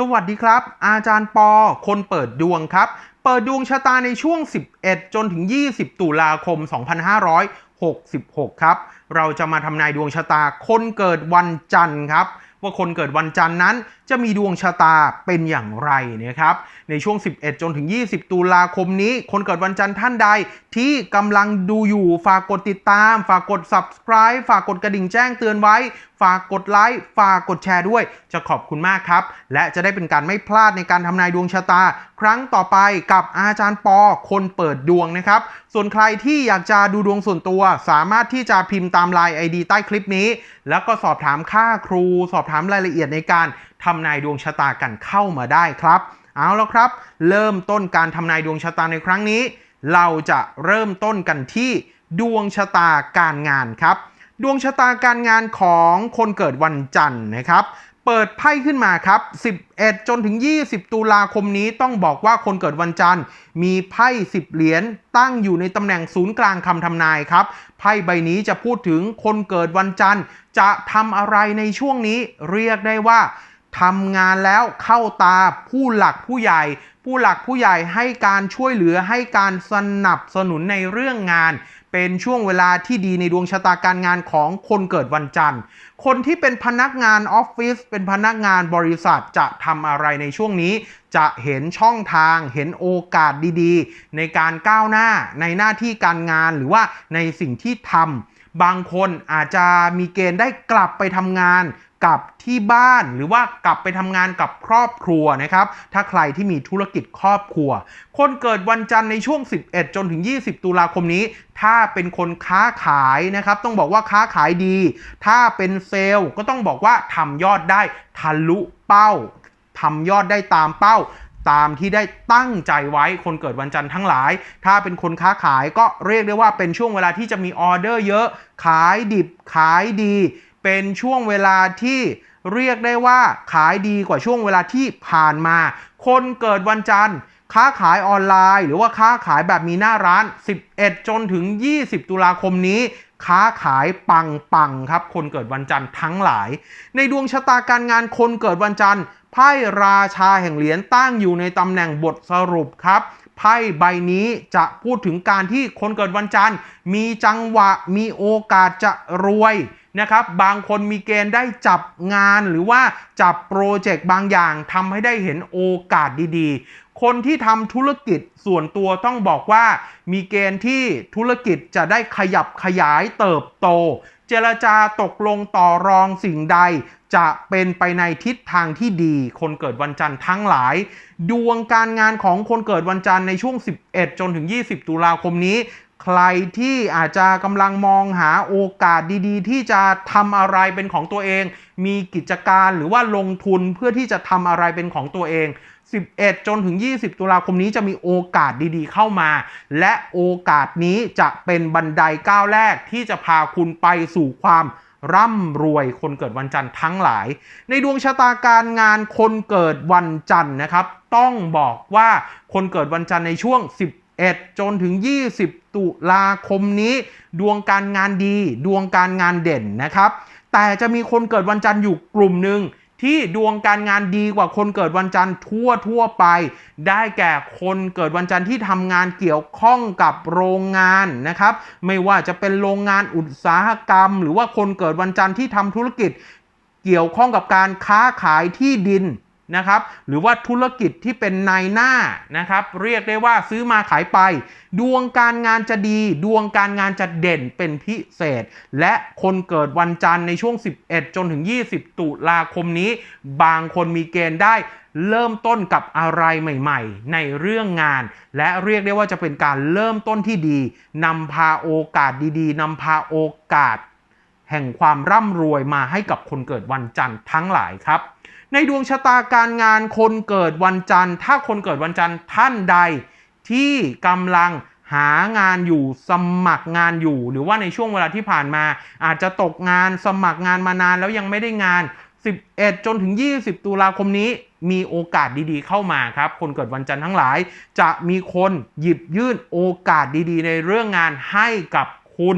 สวัสดีครับ อาจารย์ปอ คนเปิดดวงครับ เปิดดวงชะตาในช่วง 11 จนถึง 20 ตุลาคม 2566 ครับ เราจะมาทำนายดวงชะตาคนเกิดวันจันทร์ครับ ว่าคนเกิดวันจันทร์นั้น จะมีดวงชะตาเป็นอย่างไรนะครับ ในช่วง 11 จนถึง 20 ตุลาคมนี้ คนเกิดวันจันทร์ท่านใดที่กำลังดูอยู่ฝากกดติดตาม ฝากกด subscribe ฝากกดกระดิ่งแจ้งเตือนไว้ ฝากกดไลค์ ฝากกดแชร์ด้วย จะขอบคุณมากครับ และจะได้เป็นการไม่พลาดในการทำนายดวงชะตา ครั้งต่อไปกับอาจารย์ปอคนเปิดดวงนะครับ ส่วนใครที่อยากจะดูดวงส่วนตัว สามารถที่จะพิมพ์ตามไลน์ ID ใต้คลิปนี้ แล้วก็สอบถามค่าครู สอบถามรายละเอียดในการทำนายดวงชะตากันเข้ามาได้ครับเอาแล้วครับ เริ่มต้นการทำนายดวงชะตาในครั้งนี้ เราจะเริ่มต้นกันที่ดวงชะตาการงานครับ ดวงชะตาการงานของคนเกิดวันจันทร์นะครับ เปิดไพ่ขึ้นมาครับ 11 จนถึง 20 ตุลาคมนี้ต้องบอกว่าคนเกิดวันจันทร์ มีไพ่ 10 เหรียญตั้งอยู่ในตำแหน่งศูนย์กลางคำทำนายครับ ไพ่ใบนี้จะพูดถึงคนเกิดวันจันทร์ จะทำอะไรในช่วงนี้เรียกได้ว่าทำงานแล้วเข้าตาผู้หลักผู้ใหญ่ ผู้หลักผู้ใหญ่ให้การช่วยเหลือให้การสนับสนุนในเรื่องงาน เป็นช่วงเวลาที่ดีในดวงชะตาการงานของคนเกิดวันจันทร์ คนที่เป็นพนักงานออฟฟิศเป็นพนักงานบริษัทจะทำอะไรในช่วงนี้ จะเห็นช่องทาง เห็นโอกาสดีๆ ในการก้าวหน้าในหน้าที่การงานหรือว่าในสิ่งที่ทำบางคนอาจจะมีเกณฑ์ได้กลับไปทำงาน กับที่บ้านหรือว่ากลับไปทำงานกับครอบครัวนะครับ ถ้าใครที่มีธุรกิจครอบครัว คนเกิดวันจันทร์ในช่วง 11 จนถึง 20 ตุลาคมนี้ ถ้าเป็นคนค้าขายนะครับ ต้องบอกว่าค้าขายดี ถ้าเป็นเซลล์ก็ต้องบอกว่าทำยอดได้ทะลุเป้าทำยอดได้ตามเป้าตามที่ได้ตั้งใจไว้คนเกิดวันจันทร์ทั้งหลาย ถ้าเป็นคนค้าขายก็เรียกได้ว่าเป็นช่วงเวลาที่จะมีออเดอร์เยอะ ขายดิบขายดี เป็นช่วงเวลาที่เรียกได้ว่าขายดีกว่าช่วงเวลาที่ผ่านมา คนเกิดวันจันทร์ ค้าขายออนไลน์ หรือว่าค้าขายแบบมีหน้าร้าน 11 จนถึง 20 ตุลาคมนี้ ค้าขายปังปังๆครับ คนเกิดวันจันทร์ทั้งหลาย ในดวงชะตาการงานคนเกิดวันจันทร์ไพ่ราชาแห่งเหรียญตั้งอยู่ในตำแหน่งบทสรุปครับไพ่ใบนี้จะพูดถึงการที่คนเกิดวันจันทร์ มีจังหวะมีโอกาสจะรวย นะครับบางคนมีเกณฑ์ได้จับงานหรือว่าจับโปรเจกต์บางอย่างทำให้ได้เห็นโอกาสดีๆ คนที่ทำธุรกิจส่วนตัวต้องบอกว่า มีเกณฑ์ที่ธุรกิจจะได้ขยับขยายเติบโต เจรจาตกลงต่อรองสิ่งใด จะเป็นไปในทิศทางที่ดี คนเกิดวันจันทร์ทั้งหลาย ดวงการงานของคนเกิดวันจันทร์ในช่วง 11 จนถึง 20 ตุลาคมนี้ ใครที่อาจจะกำลังมองหาโอกาสดีๆ ที่จะทำอะไรเป็นของตัวเอง มีกิจการหรือว่าลงทุนเพื่อที่จะทำอะไรเป็นของตัวเอง 11 จนถึง 20 ตุลาคมนี้จะมีโอกาสดีๆ เข้ามา และโอกาสนี้จะเป็นบันไดก้าวแรกที่จะพาคุณไปสู่ความร่ำรวยคนเกิดวันจันทร์ทั้งหลาย ในดวงชะตาการงานคนเกิดวันจันทร์นะครับ ต้องบอกว่าคนเกิดวันจันทร์ในช่วง 10 11 จนถึง 20 ตุลาคมนี้ ดวงการงานดี ดวงการงานเด่นนะครับ แต่จะมีคนเกิดวันจันทร์อยู่กลุ่มหนึ่งที่ดวงการงานดีกว่าคนเกิดวันจันทร์ทั่วทั่วไป ได้แก่คนเกิดวันจันทร์ที่ทำงานเกี่ยวข้องกับโรงงานนะครับ ไม่ว่าจะเป็นโรงงานอุตสาหกรรม หรือว่าคนเกิดวันจันทร์ที่ทำธุรกิจ เกี่ยวข้องกับการค้าขายที่ดิน นะครับหรือว่าธุรกิจที่เป็นนายหน้านะครับ เรียกได้ว่าซื้อมาขายไป ดวงการงานจะดี ดวงการงานจะเด่นเป็นพิเศษ และคนเกิดวันจันทร์ในช่วง 11 จนถึง 20 ตุลาคมนี้ บางคนมีเกณฑ์ได้เริ่มต้นกับอะไรใหม่ๆ ในเรื่องงาน และเรียกได้ว่าจะเป็นการเริ่มต้นที่ดีนำพาโอกาสดีๆนำพาโอกาส แห่งความร่ำรวยมาให้กับคนเกิดวันจันทร์ทั้งหลายครับ ในดวงชะตาการงานคนเกิดวันจันทร์ ถ้าคนเกิดวันจันทร์ท่านใดที่กำลังหางานอยู่สมัครงานอยู่ หรือว่าในช่วงเวลาที่ผ่านมา อาจจะตกงานสมัครงานมานานแล้วยังไม่ได้งาน 11 จนถึง 20 ตุลาคมนี้มีโอกาสดีๆเข้ามาครับ คนเกิดวันจันทร์ทั้งหลาย จะมีคนหยิบยื่นโอกาสดีๆ ในเรื่องงานให้กับคุณ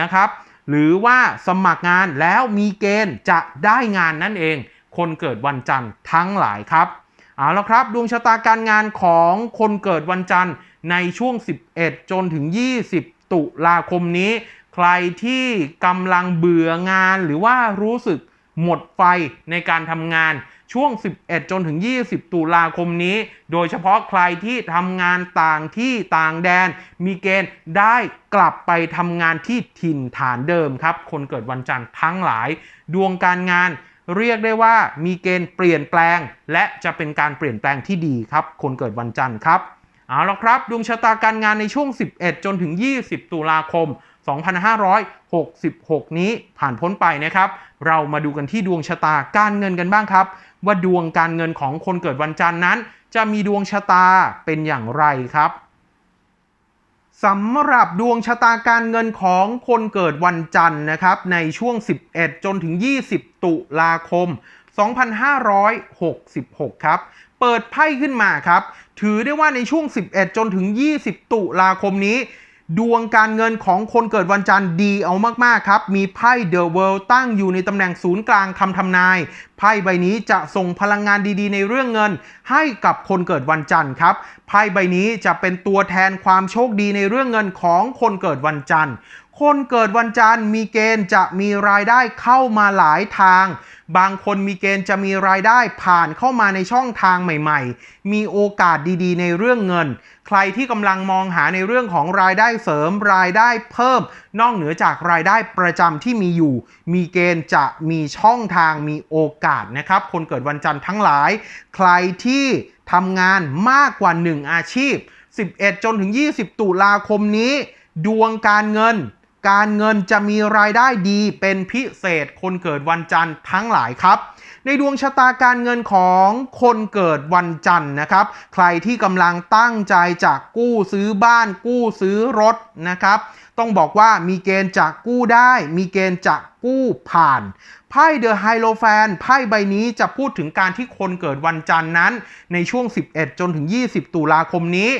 นะครับ หรือว่าสมัครงานแล้วมีเกณฑ์จะได้งานนั่นเอง คนเกิดวันจันทร์ทั้งหลายครับเอาละครับดวงชะตาการงานของคนเกิดวันจันทร์ในช่วง 11 จนถึง 20 ตุลาคมนี้ ใครที่กำลังเบื่องานหรือว่ารู้สึกหมดไฟในการทำงานช่วง 11 จนถึง 20 ตุลาคมนี้ โดยเฉพาะใครที่ทำงานต่างที่ต่างแดน มีเกณฑ์ได้กลับไปทำงานที่ถิ่นฐานเดิมครับ คนเกิดวันจันทร์ทั้งหลาย ดวงการงาน เรียกได้ว่ามีเกณฑ์เปลี่ยนแปลง และจะเป็นการเปลี่ยนแปลงที่ดีครับ คนเกิดวันจันทร์ครับเอาละครับ ดวงชะตาการงานในช่วง 11 จนถึง 20 ตุลาคม 2566 นี้ผ่านพ้นไปนะครับ เรามาดูกันที่ดวงชะตาการเงินกันบ้างครับ ว่าดวงการเงินของคนเกิดวันจันทร์นั้น จะมีดวงชะตาเป็นอย่างไรครับ สำหรับดวงชะตาการเงินของคนเกิดวันจันทร์นะครับในช่วง 11 จนถึง 20 ตุลาคม 2566 ครับ เปิดไพ่ขึ้นมาครับ ถือได้ว่าในช่วง 11 จนถึง 20 ตุลาคมนี้ ดวงการเงินของคนเกิดวันจันทร์ดีเอามากๆครับ มีไพ่เดอะเวิลด์ตั้งอยู่ในตำแหน่งศูนย์กลางคำทำนาย ไพ่ใบนี้จะส่งพลังงานดีๆ ในเรื่องเงิน ให้กับคนเกิดวันจันทร์ครับ ไพ่ใบนี้จะเป็นตัวแทนความโชคดีในเรื่องเงินของคนเกิดวันจันทร์ คนเกิดวันจันทร์มีเกณฑ์จะมีรายได้เข้ามาหลายทาง บางคนมีเกณฑ์จะมีรายได้ผ่านเข้ามาในช่องทางใหม่ ๆ มีโอกาสดีๆ ในเรื่องเงิน ใครที่กำลังมองหาในเรื่องของรายได้เสริมรายได้เพิ่ม นอกเหนือจากรายได้ประจำที่มีอยู่ มีเกณฑ์จะมีช่องทางมีโอกาสนะครับ คนเกิดวันจันทร์ทั้งหลาย ใครที่ทำงานมากกว่า 1 อาชีพ 11 จนถึง 20 ตุลาคมนี้ ดวงการเงิน การเงินจะมีรายได้ดีเป็นพิเศษคนเกิดวันจันทร์ทั้งหลายครับ ในดวงชะตาการเงินของคนเกิดวันจันทร์นะครับ ใครที่กำลังตั้งใจจะกู้ซื้อบ้าน กู้ซื้อรถนะครับต้องบอกว่ามีเกณฑ์จะกู้ได้ มีเกณฑ์จะกู้ผ่านไพ่เดอะไฮโลแฟนไพ่ใบนี้จะพูดถึงการที่คนเกิดวันจันทร์นั้น ในช่วง 11 จนถึง 20 ตุลาคมนี้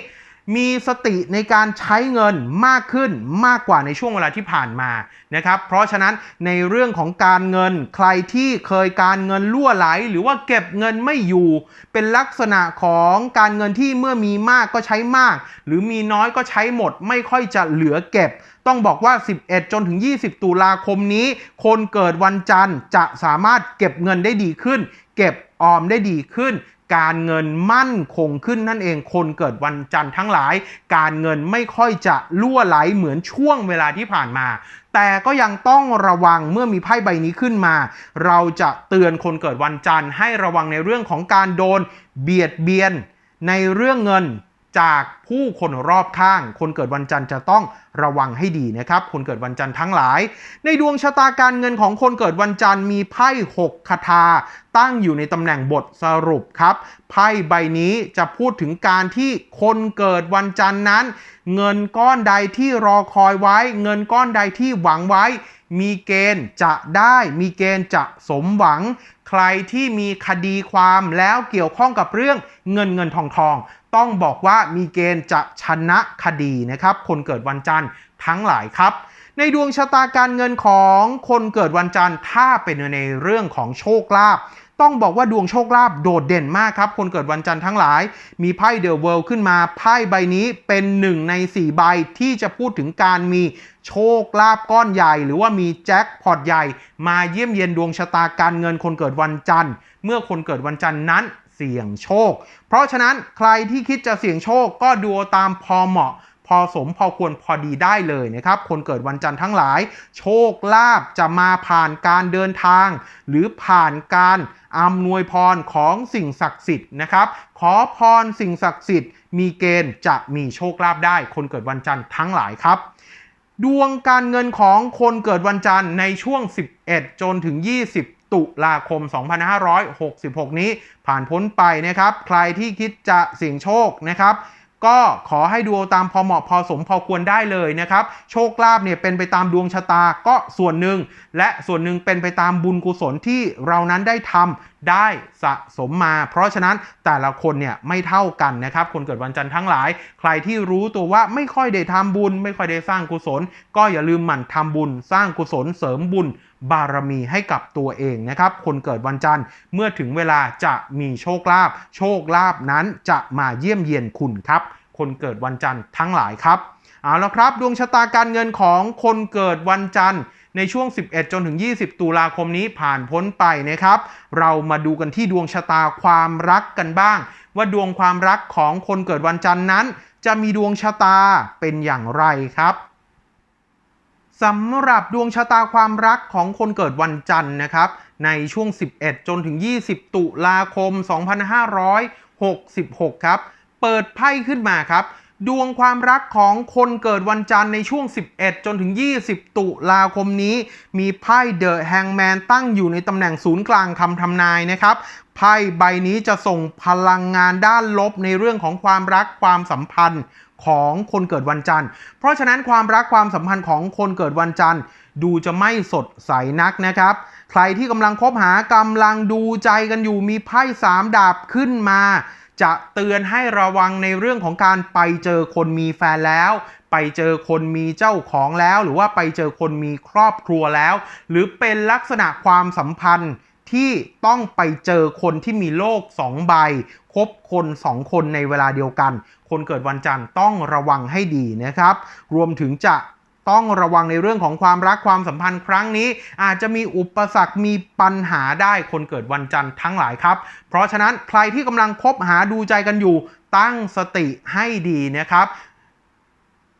มีสติในการใช้เงินมากขึ้นมากกว่าในช่วงเวลาที่ผ่านมานะครับ เพราะฉะนั้นในเรื่องของการเงินใครที่เคยการเงินล่วไหล หรือว่าเก็บเงินไม่อยู่ เป็นลักษณะของการเงินที่เมื่อมีมากก็ใช้มาก หรือมีน้อยก็ใช้หมด ไม่ค่อยจะเหลือเก็บ ต้องบอกว่า 11 จนถึง 20 ตุลาคมนี้ คนเกิดวันจันทร์จะสามารถเก็บเงินได้ดีขึ้น เก็บออมได้ดีขึ้น การเงินมั่นคงขึ้นนั่นเองคนเกิดวันจันทร์ทั้งหลาย การเงินไม่ค่อยจะล่วไหลเหมือนช่วงเวลาที่ผ่านมา แต่ก็ยังต้องระวังเมื่อมีไพ่ใบนี้ขึ้นมา เราจะเตือนคนเกิดวันจันทร์ให้ระวังในเรื่องของการโดนเบียดเบียนในเรื่องเงิน จากผู้คนรอบข้าง คนเกิดวันจันทร์จะต้องระวังให้ดีนะครับ คนเกิดวันจันทร์ทั้งหลาย ในดวงชะตาการเงินของคนเกิดวันจันทร์มีไพ่6คาถาตั้งอยู่ในตำแหน่งบทสรุปครับ ไพ่ใบนี้จะพูดถึงการที่คนเกิดวันจันทร์นั้น เงินก้อนใดที่รอคอยไว้ เงินก้อนใดที่หวังไว้ มีเกณฑ์จะได้ มีเกณฑ์จะสมหวัง ใครที่มีคดีความแล้วเกี่ยวข้องกับเรื่องเงินเงินทองทอง ต้องบอกว่ามีเกณฑ์จะชนะคดีนะครับ คนเกิดวันจันทร์ทั้งหลายครับ ในดวงชะตาการเงินของคนเกิดวันจันทร์ถ้าเป็นในเรื่องของโชคลาภ ต้องบอกว่าดวงโชคลาภโดดเด่นมากครับ คนเกิดวันจันทร์ทั้งหลาย มีไพ่เดอะเวิลด์ขึ้นมาไพ่ใบนี้เป็นหนึ่งใน 4 ใบที่จะพูดถึงการมีโชคลาภก้อนใหญ่ หรือว่ามีแจ็คพอตใหญ่ มาเยี่ยมเยียนดวงชะตาการเงินคนเกิดวันจันทร์ เมื่อคนเกิดวันจันทร์นั้นเสี่ยงโชค เพราะฉะนั้นใครที่คิดจะเสี่ยงโชคก็ดูตามพอเหมาะ พอสมพอควรพอดีได้เลยนะครับ คนเกิดวันจันทร์ทั้งหลาย โชคลาภจะมาผ่านการเดินทาง หรือผ่านการอำนวยพรของสิ่งศักดิ์สิทธิ์นะครับ ขอพรสิ่งศักดิ์สิทธิ์ มีเกณฑ์จะมีโชคลาภได้ คนเกิดวันจันทร์ทั้งหลายครับดวงการเงินของคนเกิดวันจันทร์ในช่วง 11 จนถึง 20 ตุลาคม 2566 นี้ผ่านพ้นไปนะครับ ใครที่คิดจะเสี่ยงโชคนะครับ ก็ขอให้ดูตามพอเหมาะพอสมพอควรได้เลยนะครับ โชคลาภเนี่ยเป็นไปตามดวงชะตาก็ส่วนหนึ่ง และส่วนหนึ่งเป็นไปตามบุญกุศลที่เรานั้นได้ทำได้สะสมมา เพราะฉะนั้นแต่ละคนเนี่ยไม่เท่ากันนะครับ คนเกิดวันจันทร์ทั้งหลาย ใครที่รู้ตัวว่าไม่ค่อยได้ทำบุญ ไม่ค่อยได้สร้างกุศล ก็อย่าลืมหมั่นทำบุญ สร้างกุศลเสริมบุญ บารมีให้กับตัวเองนะครับ คนเกิดวันจันทร์เมื่อถึงเวลาจะมีโชคลาภโชคลาภนั้นจะมาเยี่ยมเยียนคุณครับ คนเกิดวันจันทร์ทั้งหลายครับเอาละครับ ดวงชะตาการเงินของคนเกิดวันจันทร์ในช่วง 11 จนถึง 20 ตุลาคมนี้ผ่านพ้นไปนะครับ เรามาดูกันที่ดวงชะตาความรักกันบ้าง ว่าดวงความรักของคนเกิดวันจันทร์นั้น จะมีดวงชะตาเป็นอย่างไรครับ สำหรับดวงชะตาความรักของคนเกิดวันจันทร์นะครับ ในช่วง 11 จนถึง 20 ตุลาคม 2566 ครับ เปิดไพ่ขึ้นมาครับ ดวงความรักของคนเกิดวันจันทร์ในช่วง 11 จนถึง 20 ตุลาคมนี้ มีไพ่เดอะแฮงแมนตั้งอยู่ในตำแหน่งศูนย์กลางคำทำนายนะครับไพ่ใบนี้จะส่งพลังงานด้านลบในเรื่องของความรักความสัมพันธ์ ของคนเกิดวันจันทร์ เพราะฉะนั้นความรักความสัมพันธ์ของคนเกิดวันจันทร์ ดูจะไม่สดใสนักนะครับ ใครที่กำลังคบหากำลังดูใจกันอยู่มีไพ่สามดาบขึ้นมา จะเตือนให้ระวังในเรื่องของการไปเจอคนมีแฟนแล้ว ไปเจอคนมีเจ้าของแล้ว หรือว่าไปเจอคนมีครอบครัวแล้ว หรือเป็นลักษณะความสัมพันธ์ ที่ต้องไปเจอคนที่มีโลกสองใบคบคนสองคนในเวลาเดียวกัน คนเกิดวันจันทร์ต้องระวังให้ดีนะครับ รวมถึงจะต้องระวังในเรื่องของความรักความสัมพันธ์ครั้งนี้ อาจจะมีอุปสรรคมีปัญหาได้คนเกิดวันจันทร์ทั้งหลายครับ เพราะฉะนั้นใครที่กำลังคบหาดูใจกันอยู่ ตั้งสติให้ดีนะครับ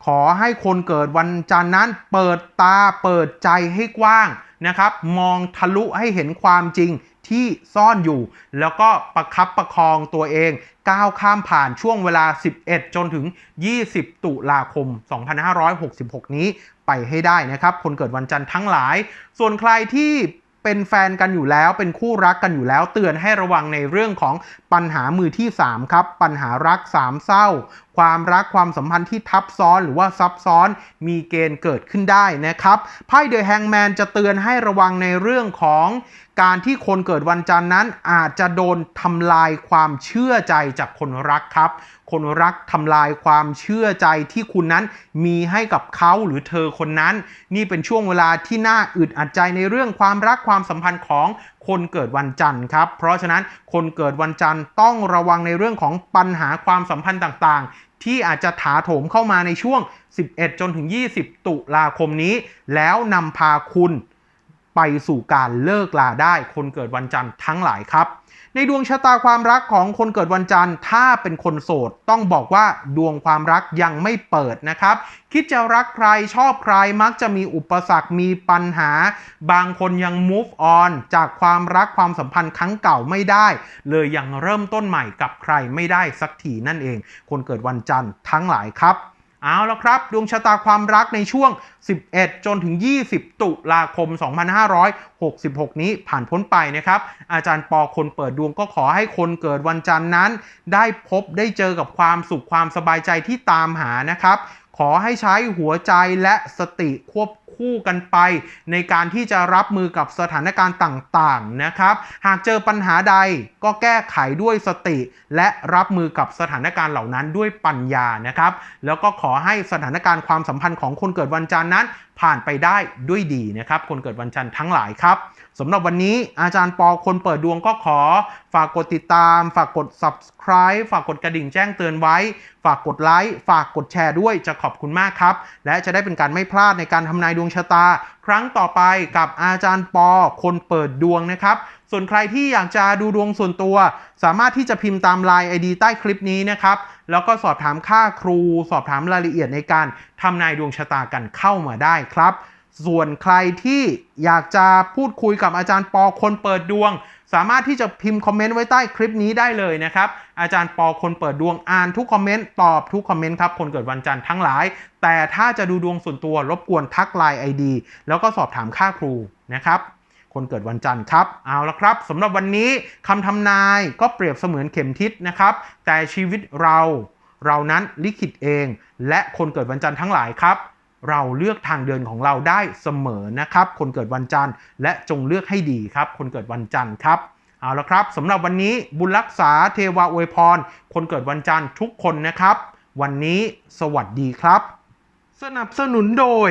ขอให้คนเกิดวันจันทร์นั้นเปิดตาเปิดใจให้กว้าง นะครับ มองทะลุให้เห็นความจริงที่ซ่อนอยู่ แล้วก็ประคับประคองตัวเอง ก้าวข้ามผ่านช่วงเวลา 11 จนถึง 20 ตุลาคม 2566 นี้ไปให้ได้นะครับ คนเกิดวันจันทร์ทั้งหลาย ส่วนใครที่ เป็นแฟนกันอยู่แล้ว เป็นคู่รักกันอยู่แล้ว เตือนให้ระวังในเรื่องของปัญหามือที่ 3 ครับ ปัญหารักสามเศร้า ความรักความสัมพันธ์ที่ทับซ้อนหรือว่าซับซ้อนมีเกณฑ์เกิดขึ้นได้นะครับไพ่เดอะแฮงแมนจะเตือนให้ระวังในเรื่องของ การที่คนเกิดวันจันทร์นั้นอาจจะโดนทำลายความเชื่อใจจากคนรักครับ คนรักทำลายความเชื่อใจที่คุณนั้นมีให้กับเขาหรือเธอคนนั้น นี่เป็นช่วงเวลาที่น่าอึดอัดใจในเรื่องความรักความสัมพันธ์ของคนเกิดวันจันทร์ครับ เพราะฉะนั้นคนเกิดวันจันทร์ต้องระวังในเรื่องของปัญหาความสัมพันธ์ต่างๆ ที่อาจจะถาโถมเข้ามาในช่วง 11 จนถึง 20 ตุลาคมนี้ แล้วนำพาคุณ ไปสู่การเลิกลาได้คนเกิดวันจันทร์ทั้งหลายครับ ในดวงชะตาความรักของคนเกิดวันจันทร์ถ้าเป็นคนโสด ต้องบอกว่าดวงความรักยังไม่เปิดนะครับ คิดจะรักใครชอบใครมักจะมีอุปสรรคมีปัญหา บางคนยัง move on จากความรักความสัมพันธ์ครั้งเก่าไม่ได้ เลยยังเริ่มต้นใหม่กับใครไม่ได้สักทีนั่นเอง คนเกิดวันจันทร์ทั้งหลายครับ เอาละครับ ดวงชะตาความรักในช่วง 11 จนถึง 20 ตุลาคม 2566 นี้ผ่านพ้นไปนะครับ อาจารย์ปอคนเปิดดวงก็ขอให้คนเกิดวันจันทร์นั้น ได้พบได้เจอกับความสุขความสบายใจที่ตามหานะครับ ขอให้ใช้หัวใจและสติควบคู่กันไป ในการที่จะรับมือกับสถานการณ์ต่างๆนะครับ หากเจอปัญหาใดก็แก้ไขด้วยสติ และรับมือกับสถานการณ์เหล่านั้นด้วยปัญญานะครับ แล้วก็ขอให้สถานการณ์ความสัมพันธ์ของคนเกิดวันจันทร์นั้น ผ่านไปได้ด้วยดีนะครับ คนเกิดวันจันทร์ทั้งหลายครับสำหรับวันนี้อาจารย์ปอคนเปิดดวงก็ขอ ฝากกดติดตาม ฝากกด subscribe ฝากกดกระดิ่งแจ้งเตือนไว้ ฝากกดไลค์ฝากกดแชร์ด้วยจะขอบคุณมากครับ และจะได้เป็นการไม่พลาดในการทำนายดวงชะตา ครั้งต่อไปกับอาจารย์ปอคนเปิดดวงนะครับ ส่วนใครที่อยากจะดูดวงส่วนตัว สามารถที่จะพิมพ์ตามไลน์ไอดีใต้คลิปนี้นะครับ แล้วก็สอบถามค่าครู สอบถามรายละเอียดในการทำนายดวงชะตากันเข้ามาได้ครับ ส่วนใครที่อยากจะพูดคุยกับอาจารย์ปอคนเปิดดวง สามารถที่จะพิมพ์คอมเมนต์ไว้ใต้คลิปนี้ได้เลยนะครับ อาจารย์ปอคนเปิดดวงอ่านทุกคอมเมนต์ตอบทุกคอมเมนต์ครับ คนเกิดวันจันทร์ทั้งหลาย แต่ถ้าจะดูดวงส่วนตัวรบกวนทักไลน์ไอดีแล้วก็สอบถามค่าครูนะครับ คนเกิดวันจันทร์ครับ เอาละครับสำหรับวันนี้คำทำนายก็เปรียบเสมือนเข็มทิศนะครับ แต่ชีวิตเราเรานั้นลิขิตเอง และคนเกิดวันจันทร์ทั้งหลายครับ เราเลือกทางเดินของเราได้เสมอนะครับ คนเกิดวันจันทร์และจงเลือกให้ดีครับ คนเกิดวันจันทร์ครับเอาละครับสำหรับวันนี้บุญรักษาเทวาอวยพร คนเกิดวันจันทร์ทุกคนนะครับ วันนี้สวัสดีครับ สนับสนุนโดย